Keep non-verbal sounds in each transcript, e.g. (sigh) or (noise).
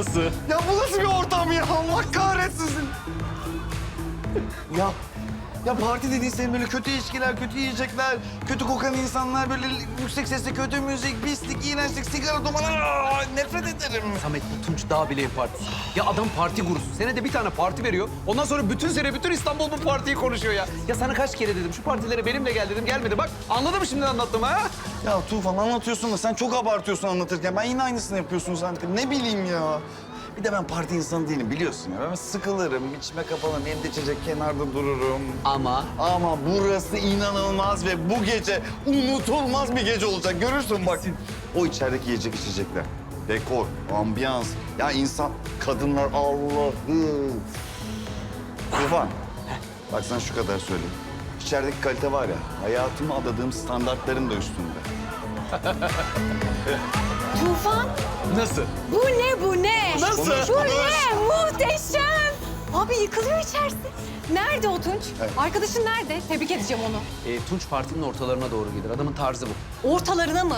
Nasıl? Ya bu nasıl bir ortam ya? Allah kahretsin. ya ya parti dediğin senin böyle kötü ilişkiler, kötü yiyecekler, kötü kokan insanlar, böyle yüksek sesle kötü müzik, pislik, iğrençlik, sigara, duman. Aa, nefret ederim. Samet bu Tunç Dağ Bileği Partisi. Ya adam parti gurusu. Senede bir tane parti veriyor. Ondan sonra bütün sene bütün İstanbul bu partiyi konuşuyor ya. Ya sana kaç kere dedim şu partilere benimle gel dedim gelmedi. Bak anladın mı şimdi anlattım ha? Ya Tufan anlatıyorsun da sen çok abartıyorsun anlatırken. Ben yine aynısını yapıyorsun zannettim. Ne bileyim ya. Bir de ben parti insanı değilim biliyorsun ya. Ben sıkılırım, içime kapanırım, elimde içecek kenarda dururum. Ama Ama burası inanılmaz ve bu gece unutulmaz bir gece olacak. Görürsün bak. O içerideki yiyecek içecekler. Dekor, ambiyans. Ya insan, kadınlar Allah'ım. Tufan, bak sana şu kadar söyleyeyim. İçerideki kalite var ya, hayatımı adadığım standartların da üstünde. (laughs) Tufan, nasıl? bu ne bu ne? Nasıl? Bu ne? Muhteşem. Abi yıkılıyor içerisi. Nerede o Tunç? Arkadaşın nerede? Tebrik edeceğim onu. E, Tunç partinin ortalarına doğru gelir. Adamın tarzı bu. Ortalarına mı?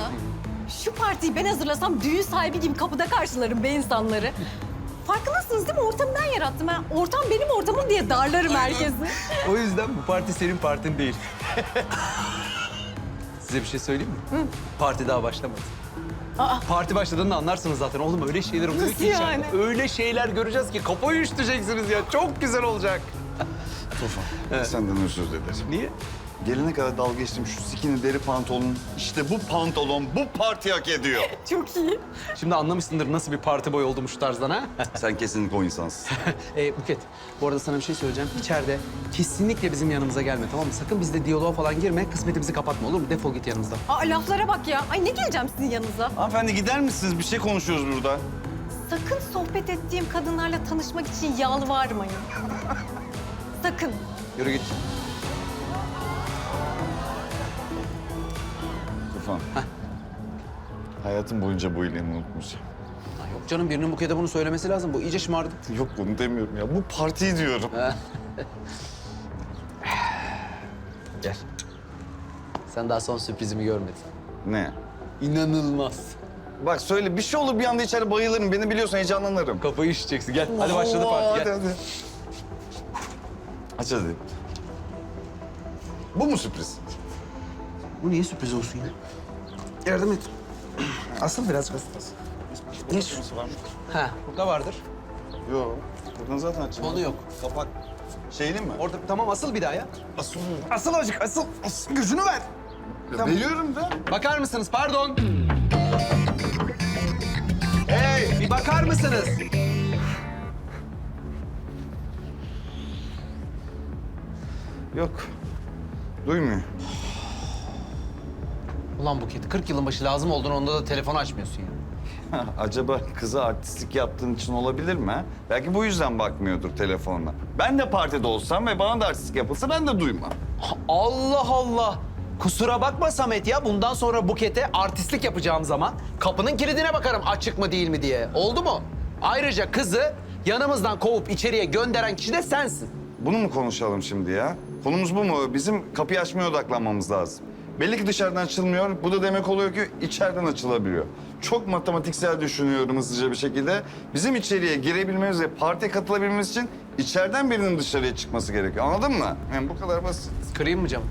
Şu partiyi ben hazırlasam düğün sahibi gibi kapıda karşılarım be insanları. Farkındasınız değil mi? Ortamı ben yarattım. ha. Ortam benim ortamım diye darlarım herkesi. (laughs) O yüzden bu parti senin partin değil. (laughs) Size bir şey söyleyeyim mi? Parti daha başlamadı. Aa. Parti başladığında anlarsınız zaten. Oğlum öyle şeyler oluyor Nasıl ki içeride. yani? Öyle şeyler göreceğiz ki kafayı üşüteceksiniz ya. Çok güzel olacak. (laughs) Tufan, senden özür dilerim. Niye? Gelene kadar dalga geçtim şu sikini deri pantolon. İşte bu pantolon bu parti hak ediyor. (laughs) Çok iyi. Şimdi anlamışsındır nasıl bir parti boy olduğumu şu tarzdan ha? (laughs) Sen kesinlikle o insansın. (laughs) e, Buket, bu arada sana bir şey söyleyeceğim. İçeride kesinlikle bizim yanımıza gelme tamam mı? Sakın bizde diyaloğa falan girme. Kısmetimizi kapatma olur mu? Defol git yanımızdan. Aa, laflara bak ya. Ay ne geleceğim sizin yanınıza? Hanımefendi gider misiniz? Bir şey konuşuyoruz burada. Sakın sohbet ettiğim kadınlarla tanışmak için yalvarmayın. Sakın. Yürü git. Tufan. Hayatım boyunca bu iyiliğimi unutmayacağım. Ha, yok canım birinin Buket'e bunu söylemesi lazım. Bu iyice şımardı. Yok bunu demiyorum ya. Bu partiyi diyorum. Gel. Sen daha son sürprizimi görmedin. Ne? İnanılmaz. Bak söyle bir şey olur bir anda içeri bayılırım. Beni biliyorsun heyecanlanırım. Kafayı üşüteceksin. Gel. Hadi başladı parti. Gel. hadi, hadi. Aç hadi. Bu mu sürpriz? Bu niye sürpriz olsun ya? Yardım et. Asıl biraz asıl. Geç. var mı? Ha, burada vardır. Yok. Buradan zaten açıldı. Onu yok. Kapak. Şeyli mi? Orada tamam asıl bir daha ya. Asıl. Asıl acık asıl. asıl. Gözünü ver. Ya Veriyorum da. Bakar mısınız? Pardon. Hey, bir bakar mısınız? Yok. Duymuyor. Ulan Buket, 40 yılın başı lazım olduğunu onda da telefon açmıyorsun ya. Acaba kıza artistlik yaptığın için olabilir mi? ha? Belki bu yüzden bakmıyordur telefonla. Ben de partide olsam ve bana da artistlik yapılsa ben de duymam. Allah Allah. Kusura bakma Samet ya. Bundan sonra Buket'e artistlik yapacağım zaman kapının kilidine bakarım açık mı değil mi diye. Oldu mu? Ayrıca kızı yanımızdan kovup içeriye gönderen kişi de sensin. Bunu mu konuşalım şimdi ya? Konumuz bu mu? Bizim kapıyı açmaya odaklanmamız lazım. Belli ki dışarıdan açılmıyor. Bu da demek oluyor ki içeriden açılabiliyor. Çok matematiksel düşünüyorum hızlıca bir şekilde. Bizim içeriye girebilmemiz ve partiye katılabilmemiz için içeriden birinin dışarıya çıkması gerekiyor. Anladın mı? Yani bu kadar basit. Kırayım mı camı?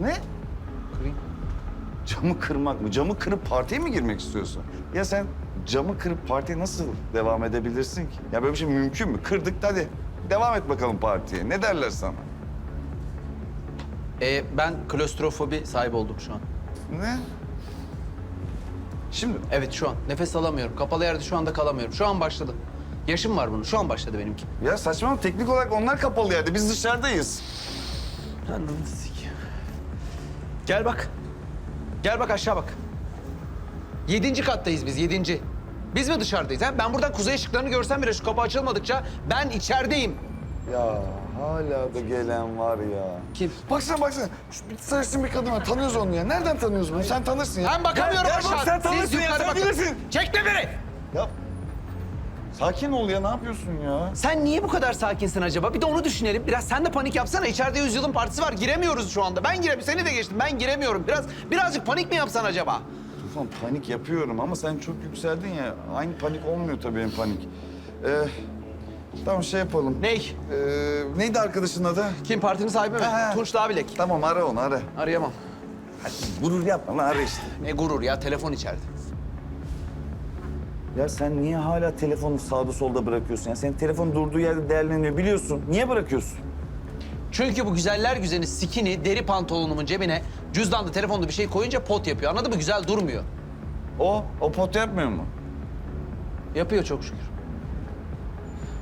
Ne? Kırayım. Camı kırmak mı? Camı kırıp partiye mi girmek istiyorsun? Ya sen camı kırıp partiye nasıl devam edebilirsin ki? Ya böyle bir şey mümkün mü? Kırdık hadi. Devam et bakalım partiye. Ne derler sana? Ee, ben klostrofobi sahibi oldum şu an. Ne? Şimdi mi? Evet şu an. Nefes alamıyorum. Kapalı yerde şu anda kalamıyorum. Şu an başladı. Yaşım var bunun. Şu an başladı benimki. Ya saçmalama teknik olarak onlar kapalı yerde. Biz dışarıdayız. Anladın sikeyim. Gel bak. Gel bak aşağı bak. Yedinci kattayız biz, yedinci. Biz mi dışarıdayız? Ha? Ben buradan kuzey ışıklarını görsem bile şu kapı açılmadıkça ben içerideyim. Ya hala da gelen var ya. Kim? Baksana baksana. Şu bir sarışın bir kadın var. Tanıyoruz onu ya. Nereden tanıyoruz bunu? Sen tanırsın ya. Ben bakamıyorum Gel, gel aşağı. sen tanırsın Siz ya. yukarı Sen bakın. bilirsin. Çekme beni. Ya sakin ol ya. Ne yapıyorsun ya? Sen niye bu kadar sakinsin acaba? Bir de onu düşünelim. Biraz sen de panik yapsana. İçeride yüzyılın partisi var. Giremiyoruz şu anda. Ben giremiyorum. Seni de geçtim. Ben giremiyorum. Biraz birazcık panik mi yapsan acaba? Tufan panik yapıyorum ama sen çok yükseldin ya. Aynı panik olmuyor tabii benim panik. Ee, tamam şey yapalım. Ney? Ee, neydi arkadaşın adı? Kim partinin sahibi mi? Ha. Tunç Dağbilek. Tamam ara onu ara. Arayamam. Hadi gurur yapma lan ara işte. Ne gurur ya telefon içeride. Ya sen niye hala telefonu sağda solda bırakıyorsun? Ya senin telefon durduğu yerde değerleniyor biliyorsun. Niye bırakıyorsun? Çünkü bu güzeller güzeli skinny deri pantolonumun cebine cüzdanda telefonda bir şey koyunca pot yapıyor. Anladın mı? Güzel durmuyor. O, o pot yapmıyor mu? Yapıyor çok şükür.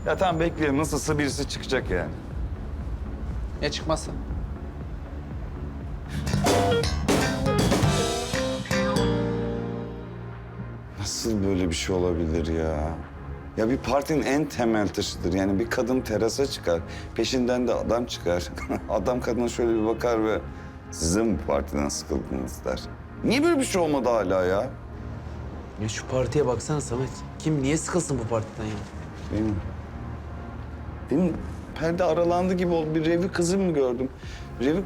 Ya tamam bekleyelim. Nasılsa birisi çıkacak yani. Ya çıkmazsa? Nasıl böyle bir şey olabilir ya? Ya bir partinin en temel taşıdır. Yani bir kadın terasa çıkar, peşinden de adam çıkar. (laughs) adam kadına şöyle bir bakar ve size mi bu partiden sıkıldınız der. Niye böyle bir şey olmadı hala ya? Ya şu partiye baksana Samet. Kim niye sıkılsın bu partiden ya? Benim, benim perde aralandı gibi oldu. Bir Revi kızı mı gördüm? Revi,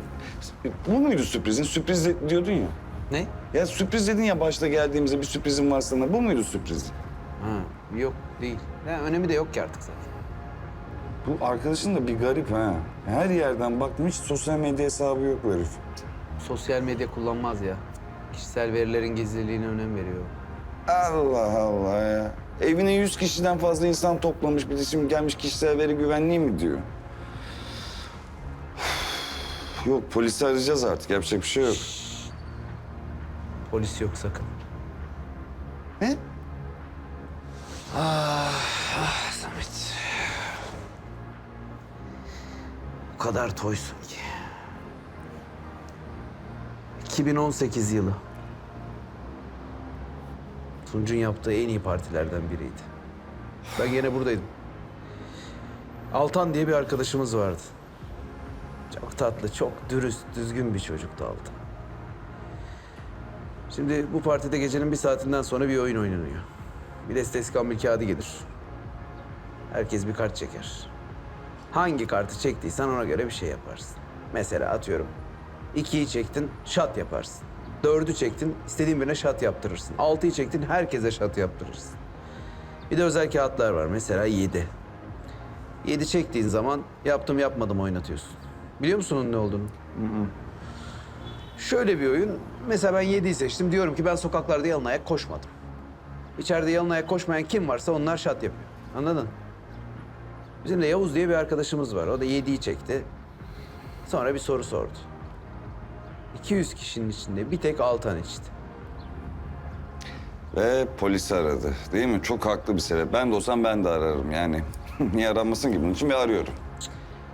bu muydu sürprizin? Sürpriz de- diyordun ya. Ne? Ya sürpriz dedin ya başta geldiğimizde bir sürprizim var sana. Bu muydu sürpriz? Ha, yok değil. Ya, önemi de yok ki artık zaten. Bu arkadaşın da bir garip ha. Her yerden baktım hiç sosyal medya hesabı yok bu herif. Sosyal medya kullanmaz ya. Kişisel verilerin gizliliğine önem veriyor. Allah Allah ya. Evine yüz kişiden fazla insan toplamış bir şimdi gelmiş kişisel veri güvenliği mi diyor. (sighs) Yok polisi arayacağız artık yapacak bir şey yok. Polis yok sakın. Ne? Ah Samet. O kadar toysun ki. 2018 yılı. Tunç'un yaptığı en iyi partilerden biriydi. Ben gene buradaydım. Altan diye bir arkadaşımız vardı. Çok tatlı, çok dürüst, düzgün bir çocuktu Altan. Şimdi bu partide gecenin bir saatinden sonra bir oyun oynanıyor. Bir deste iskambil kağıdı gelir. Herkes bir kart çeker. Hangi kartı çektiysen ona göre bir şey yaparsın. Mesela atıyorum. ikiyi çektin, şat yaparsın. Dördü çektin, istediğin birine şat yaptırırsın. Altıyı çektin, herkese şat yaptırırsın. Bir de özel kağıtlar var. Mesela yedi. Yedi çektiğin zaman yaptım yapmadım oynatıyorsun. Biliyor musun onun ne olduğunu? Şöyle bir oyun. Mesela ben yediyi seçtim. Diyorum ki ben sokaklarda yalın ayak koşmadım. İçeride yalın ayak koşmayan kim varsa onlar şat yapıyor. Anladın? Bizim de Yavuz diye bir arkadaşımız var. O da yediği çekti. Sonra bir soru sordu. 200 kişinin içinde bir tek Altan içti. Ve polisi aradı değil mi? Çok haklı bir sebep. Ben de olsam ben de ararım yani. (laughs) Niye aranmasın ki bunun için bir arıyorum.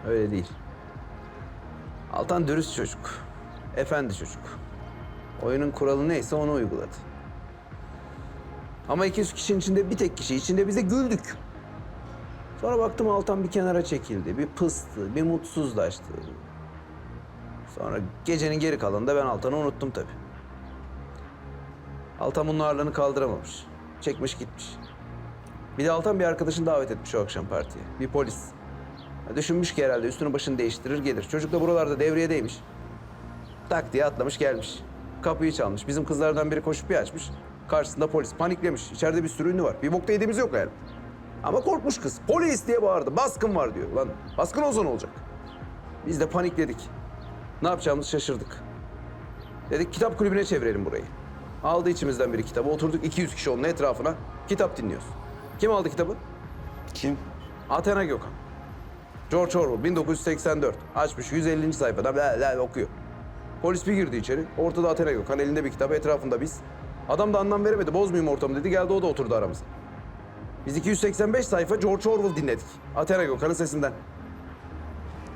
Öyle değil. Altan dürüst çocuk. Efendi çocuk. Oyunun kuralı neyse onu uyguladı. Ama 200 kişinin içinde bir tek kişi içinde bize güldük. Sonra baktım Altan bir kenara çekildi. Bir pıstı, bir mutsuzlaştı. Sonra gecenin geri kalanında ben Altan'ı unuttum tabii. Altan bunun ağırlığını kaldıramamış. Çekmiş gitmiş. Bir de Altan bir arkadaşını davet etmiş o akşam partiye. Bir polis. Ya Düşünmüş ki herhalde üstünü başını değiştirir gelir. Çocuk da buralarda devriyedeymiş. Tak diye atlamış gelmiş. Kapıyı çalmış. Bizim kızlardan biri koşup bir açmış. Karşısında polis paniklemiş. İçeride bir sürü ünlü var. Bir bokta yediğimiz yok yani. Ama korkmuş kız. Polis diye bağırdı. Baskın var diyor. Lan baskın olsa ne olacak? Biz de panikledik. Ne yapacağımızı şaşırdık. Dedik kitap kulübüne çevirelim burayı. Aldı içimizden biri kitabı. Oturduk 200 kişi onun etrafına. Kitap dinliyoruz. Kim aldı kitabı? Kim? Athena Gökhan. George Orwell 1984. Açmış 150. sayfada bla bla okuyor. Polis bir girdi içeri. Ortada Athena Gökhan elinde bir kitap etrafında biz. Adam da anlam veremedi. Bozmayayım ortamı dedi. Geldi o da oturdu aramıza. Biz 285 sayfa George Orwell dinledik. Athena Gökhan'ın sesinden.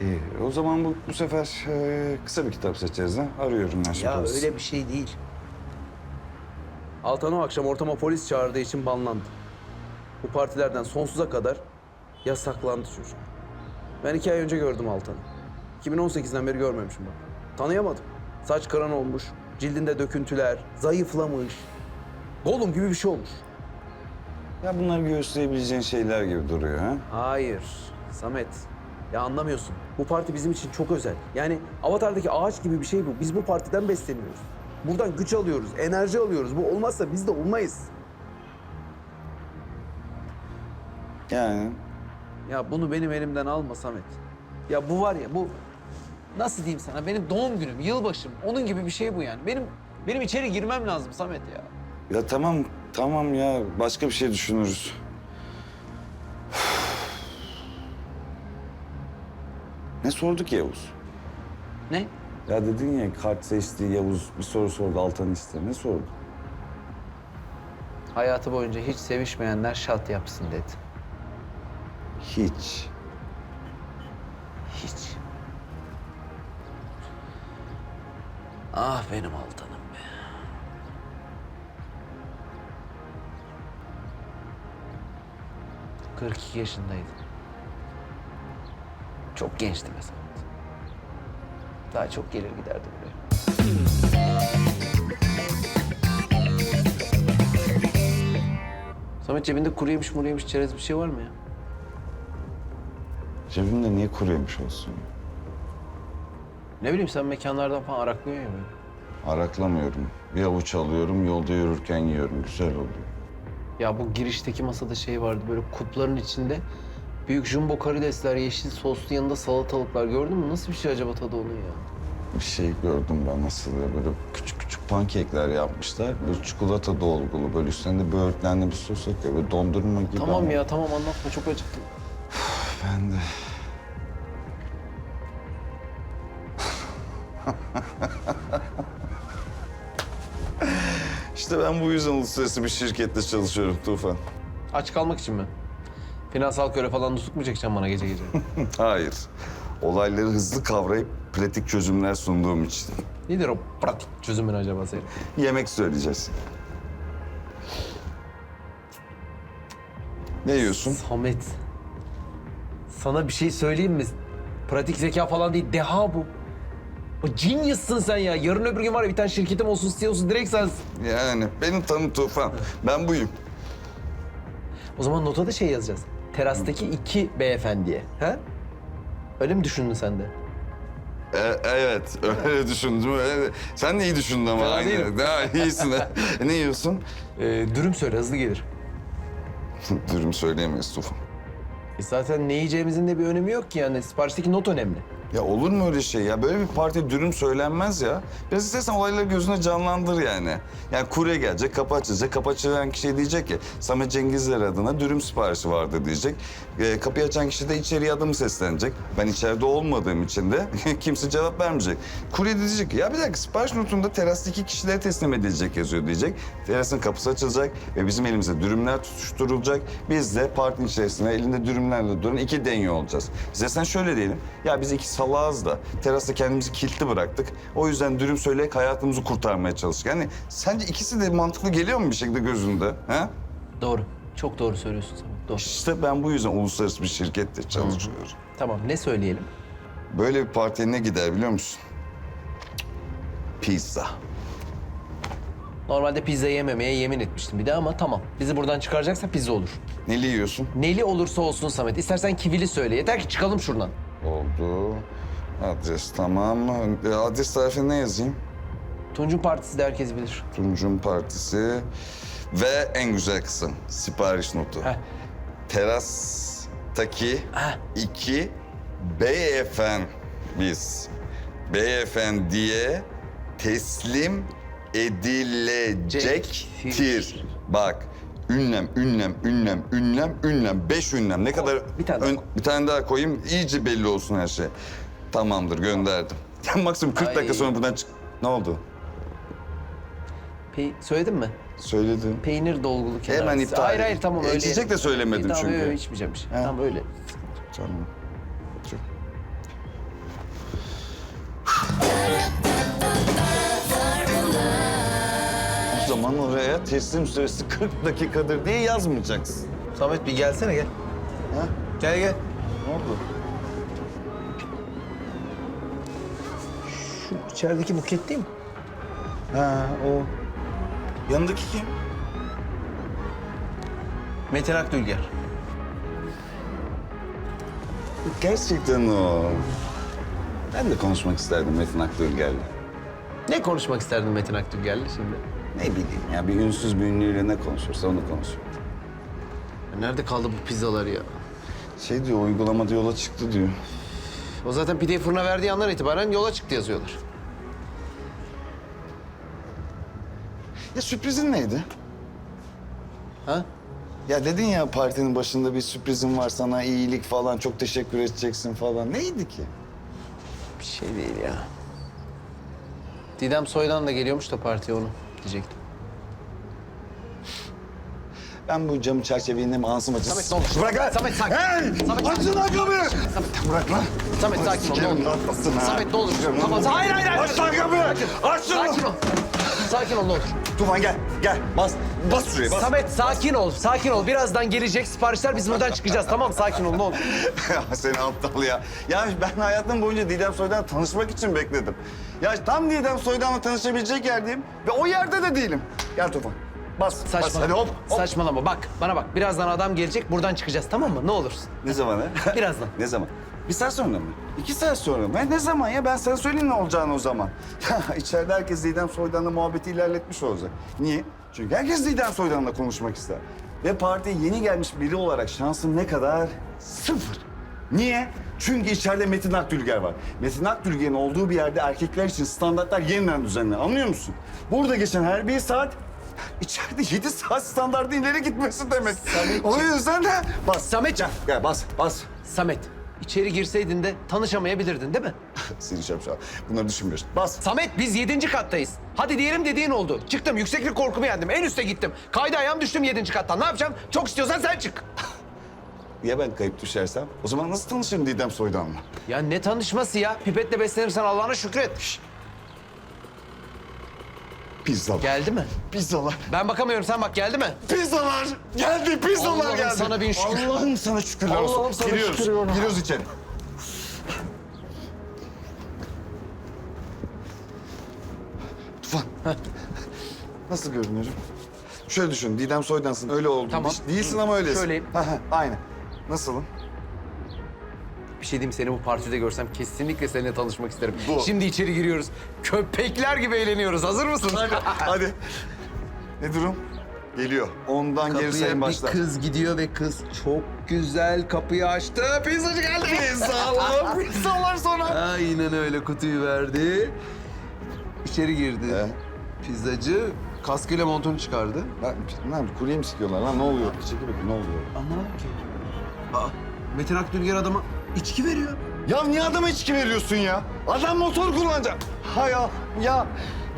İyi, o zaman bu, bu sefer e, kısa bir kitap seçeriz ha. Arıyorum ben şimdi Ya polisi. öyle bir şey değil. Altan o akşam ortama polis çağırdığı için banlandı. Bu partilerden sonsuza kadar yasaklandı çocuk. Ben iki ay önce gördüm Altan'ı. 2018'den beri görmemişim bak. Tanıyamadım. Saç karan olmuş, cildinde döküntüler, zayıflamış. Gollum gibi bir şey olmuş. Ya bunlar gösterebileceğin şeyler gibi duruyor ha. Hayır, Samet. Ya anlamıyorsun. Bu parti bizim için çok özel. Yani Avatar'daki ağaç gibi bir şey bu. Biz bu partiden besleniyoruz. Buradan güç alıyoruz, enerji alıyoruz. Bu olmazsa biz de olmayız. Yani Ya bunu benim elimden alma Samet. Ya bu var ya bu nasıl diyeyim sana benim doğum günüm, yılbaşım onun gibi bir şey bu yani. Benim benim içeri girmem lazım Samet ya. ya tamam tamam ya başka bir şey düşünürüz. Ne sorduk Yavuz? Ne? Ya dedin ya kart seçti Yavuz bir soru sordu Altan ister. Ne sordu? Hayatı boyunca hiç sevişmeyenler şat yapsın dedi. Hiç. Hiç. Ah benim Altan'ım be. ...42 yaşındaydı. Çok gençti mesela. Daha çok gelir giderdi buraya. Samet cebinde kuru yemiş muru yemiş çerez bir şey var mı ya? Cebimde niye kuruyormuş olsun? Ne bileyim sen mekanlardan falan araklıyorsun ya böyle. Araklamıyorum. Bir avuç alıyorum, yolda yürürken yiyorum. Güzel oluyor. Ya bu girişteki masada şey vardı böyle kupların içinde büyük jumbo karidesler, yeşil soslu yanında salatalıklar gördün mü? Nasıl bir şey acaba tadı onun ya? Bir şey gördüm ben nasıl ya, böyle küçük küçük pankekler yapmışlar. Böyle çikolata dolgulu, böyle üstünde böğürtlenli bir sos akıyor. Böyle dondurma gibi Tamam ama ya tamam anlatma çok acıktım. Ben de. (laughs) işte ben bu yüzden uluslararası bir şirkette çalışıyorum Tufan. Aç kalmak için mi? Finansal köle falan nutuk mu çekeceksin bana gece gece? (laughs) Hayır. Olayları hızlı kavrayıp pratik çözümler sunduğum için. Nedir o pratik çözümün acaba senin? Yemek söyleyeceğiz. Ne yiyorsun? Samet. Sana bir şey söyleyeyim mi? Pratik zeka falan değil, deha bu. O genius'sın sen ya. Yarın öbür gün var ya bir tane şirketim olsun, CEO'su direkt sensin. Yani benim tanım Tufan. Ben buyum. O zaman nota da şey yazacağız. Terastaki iki beyefendiye. Ha? Öyle mi düşündün sen de? E, evet, öyle düşündüm. Öyle. Sen de iyi düşündün ama. Fena aynı. Daha iyisin. ha. ne yiyorsun? Ee, dürüm söyle, hızlı gelir. Dürüm söyleyemeyiz Tufan. E zaten ne yiyeceğimizin de bir önemi yok ki yani. Siparişteki not önemli. Ya olur mu öyle şey ya? Böyle bir parti dürüm söylenmez ya. Biraz istersen olayları gözüne canlandır yani. Yani kurye gelecek, kapı açacak. Kapı açılan kişi diyecek ki Samet Cengizler adına dürüm siparişi vardı diyecek. Ee, kapıyı açan kişi de içeriye adım seslenecek. Ben içeride olmadığım için de (laughs) kimse cevap vermeyecek. Kurye diyecek ki ya bir dakika sipariş notunda terastaki kişilere teslim edilecek yazıyor diyecek. Terasın kapısı açılacak ve bizim elimize dürümler tutuşturulacak. Biz de partinin içerisinde elinde dürümlerle duran iki denyo olacağız. Size sen şöyle diyelim. Ya biz iki salağız da terasta kendimizi kilitli bıraktık. O yüzden dürüm söyleyerek hayatımızı kurtarmaya çalıştık. Yani sence ikisi de mantıklı geliyor mu bir şekilde gözünde? Ha? Doğru. Çok doğru söylüyorsun Samet. Doğru. İşte ben bu yüzden uluslararası bir şirkette çalışıyorum. Tamam ne söyleyelim? Böyle bir partiye ne gider biliyor musun? Pizza. Normalde pizza yememeye yemin etmiştim bir de ama tamam. Bizi buradan çıkaracaksa pizza olur. Neli yiyorsun? Neli olursa olsun Samet. İstersen kivili söyle. Yeter ki çıkalım şuradan. Oldu. Adres tamam. E, Adres tarifine ne yazayım? Tunç'un partisi de herkes bilir. Tuncun Partisi ve en güzel kısım sipariş notu. Heh. Terastaki Heh. iki beyefendi biz beyefendiye teslim edilecektir. Cektir. Bak ünlem, ünlem, ünlem, ünlem, ünlem. Beş ünlem. Ne kadar... bir tane daha ön- bir tane daha koyayım. iyice belli olsun her şey. Tamamdır gönderdim. (laughs) Maksimum 40 dakika Ay. sonra buradan çık... Ne oldu? Pe söyledin mi? Söyledim. Peynir dolgulu kenar. Hemen iptal Hayır hayır tamam öyle. İçecek de söylemedim tamam, çünkü. Yok, yok, içmeyeceğim bir şey. He. Tamam öyle. Tamam. Çok. O zaman oraya teslim süresi 40 dakikadır diye yazmayacaksın. Samet bir gelsene gel. Ha? Gel gel. Ne oldu? İçerideki buket değil mi? Ha o. Yanındaki kim? Metin Akdülger. Gerçekten o. Ben de konuşmak isterdim Metin Akdülger'le. Ne konuşmak isterdin Metin Akdülger'le şimdi? Ne bileyim ya bir ünsüz bir ünlüyle ne konuşursa onu konuşuyor. Nerede kaldı bu pizzalar ya? Şey diyor uygulamada yola çıktı diyor. O zaten pideyi fırına verdiği andan itibaren yola çıktı yazıyorlar. Ya sürprizin neydi? Ha? Ya dedin ya partinin başında bir sürprizim var sana iyilik falan çok teşekkür edeceksin falan. Neydi ki? Bir şey değil ya. Didem Soydan da geliyormuş da partiye onu diyecektim. Ben bu camı çerçeveyi indim ağzım acısı. Samet, ne olur. Bırak lan. Samet, sakin. Hey! Samet, Açın lan kapıyı! Bırak lan. Samet sakin ol ne Sikerim olur. lan kafasını ha. Samet ne olur. Sikerim lan. Kapat. Hayır hayır hayır. Aç lan kapıyı! Aç şunu! Sakin ol. Sakin ol ne olur. Tufan gel, gel. Bas, bas şuraya bas. Samet sakin ol. Sakin ol. Birazdan gelecek siparişler biz buradan çıkacağız. Tamam sakin ol ne olur. Ya (laughs) Seni aptal ya. Ya ben hayatım boyunca Didem Soydan'la tanışmak için bekledim. Ya tam Didem Soydan'la tanışabilecek yerdeyim ve o yerde de değilim. Gel Tufan. Bas, bas. Saçmalama. Hadi hop, hop. Saçmalama. Bak bana bak. Birazdan adam gelecek. Buradan çıkacağız tamam mı? Ne olursun. Ne zaman ha? (laughs) Birazdan. ne zaman? Bir saat sonra mı? İki saat sonra mı? Ha, Ne zaman ya? Ben sana söyleyeyim ne olacağını o zaman. (laughs) İçeride herkes Didem Soydan'la muhabbeti ilerletmiş olacak. Niye? Çünkü herkes Didem Soydan'la konuşmak ister. Ve partiye yeni gelmiş biri olarak şansın ne kadar? Sıfır. Niye? Çünkü içeride Metin Akdülger var. Metin Akdülger'in olduğu bir yerde erkekler için standartlar yeniden düzenlenir. Anlıyor musun? Burada geçen her bir saat içeride yedi saat standartı ileri gitmesi demek. O yüzden de bas. Sametciğim. Gel bas, bas. Samet. İçeri girseydin de tanışamayabilirdin değil mi? (laughs) Seni şapşal. Bunları düşünmüyorsun. Bas. Samet biz yedinci kattayız. Hadi diyelim dediğin oldu. Çıktım yükseklik korkumu yendim. En üste gittim. Kaydı ayağım düştüm yedinci kattan. Ne yapacağım? Çok istiyorsan sen çık. (laughs) Ya ben kayıp düşersem? O zaman nasıl tanışırım Didem Soydan'la? Ya ne tanışması ya? Pipetle beslenirsen Allah'ına şükret. Şşt, Pizzalar. geldi mi? Pizzalar. Ben bakamıyorum sen bak geldi mi? Pizzalar. Geldi pizzalar Allah'ım geldi. sana bin şükür. Allah'ım sana şükürler olsun. Allah'ım sana Giriyoruz. şükür ya. Giriyoruz içeri. Tufan. Nasıl görünüyorum? Şöyle düşün. Didem Soydan'sın. Öyle oldun. Tamam. Değilsin ama öylesin. Şöyleyim. Ha, ha, Aynen. Nasılım? Bir şey diyeyim seni bu partide görsem kesinlikle seninle tanışmak isterim. Bu. Şimdi içeri giriyoruz. Köpekler gibi eğleniyoruz. Hazır mısın? Hadi. (laughs) Hadi. Ne durum? Geliyor. Ondan geri sayım başlar. kız gidiyor ve kız çok güzel kapıyı açtı. Pizzacı geldi. Pizzalar, pizzalar sonra. Aynen öyle kutuyu verdi. İçeri girdi. Ee? Pizzacı kaskıyla montunu çıkardı. Lan, ne yapayım? Kurye mi sikiyorlar lan? Ne oluyor? Çekil bakayım ne oluyor? Anlamam ki. Aa, Metin Akdülger adama içki veriyor. Ya niye adama içki veriyorsun ya? Adam motor kullanacak. Ha ya, ya.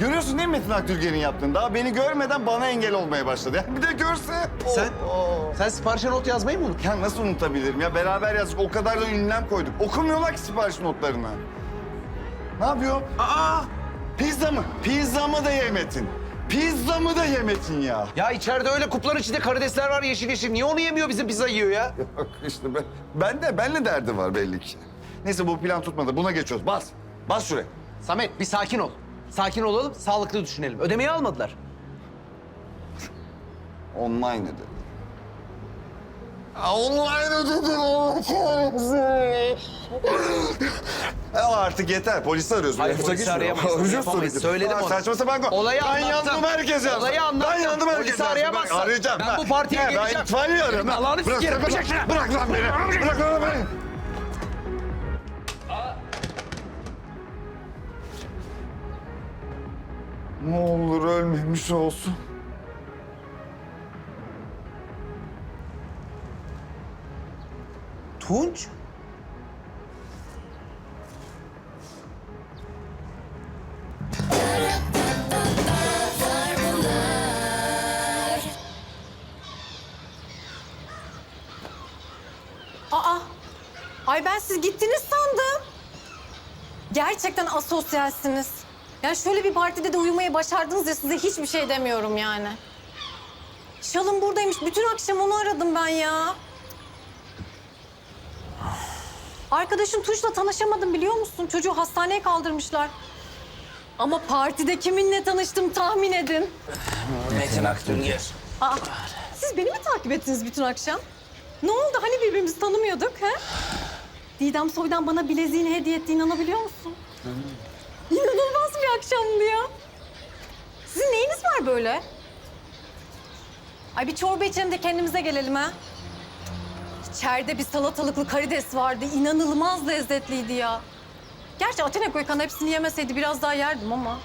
Görüyorsun değil mi Metin Akdülger'in yaptığını? Daha beni görmeden bana engel olmaya başladı. Bir de görse. Sen? Oo. Sen siparişe not yazmayı mı unuttun? Ya nasıl unutabilirim ya? Beraber yazdık. O kadar da ünlem koyduk. Okumuyorlar ki sipariş notlarını. Ne yapıyor? Aa! Pizza mı? Pizza mı da yemetin? Pizza mı da yemetin ya? Ya içeride öyle kupların içinde karidesler var yeşil yeşil. Niye onu yemiyor bizim pizza yiyor ya? Yok işte ben, ben de benle derdi var belli ki. Neyse bu plan tutmadı. Buna geçiyoruz. Bas. Bas şuraya. Samet bir sakin ol. Sakin olalım, sağlıklı düşünelim. Ödemeyi almadılar. Online ödedi. Online ödedin Allah kahretsin. Ya artık yeter. Polisi arıyoruz. Hayır, polisi gitmiyor. arayamayız, yapamayız. Söyledim onu. Saçma sapan konu. Olayı ben anlattım. yandım herkes yazsın. Olayı anlattım. Ben yandım herkes Polisi yazsın. arayamazsın. Ben arayacağım. Ben bu partiye geleceğim. Ben itfaiye arıyorum. ha. Allah'ını Bırak, sikerim, bırak. Bırak lan beni. Bırak lan beni. Ne olur ölmemiş olsun. Tunç? Aa, ay ben siz gittiniz sandım. Gerçekten asosyalsiniz. Yani şöyle bir partide de uyumayı başardınız ya size hiçbir şey demiyorum yani. Şalım buradaymış. Bütün akşam onu aradım ben ya. Arkadaşım Tuş'la tanışamadım biliyor musun? Çocuğu hastaneye kaldırmışlar. Ama partide kiminle tanıştım tahmin edin. Metin Akdülger. Aa, siz beni mi takip ettiniz bütün akşam? Ne oldu? Hani birbirimizi tanımıyorduk ha? Didem Soy'dan bana bileziğini hediye etti inanabiliyor musun? İnanılmaz bir akşamdı ya. Sizin neyiniz var böyle? Ay bir çorba içelim de kendimize gelelim ha. İçeride bir salatalıklı karides vardı. İnanılmaz lezzetliydi ya. Gerçi Atina Koykan hepsini yemeseydi biraz daha yerdim ama.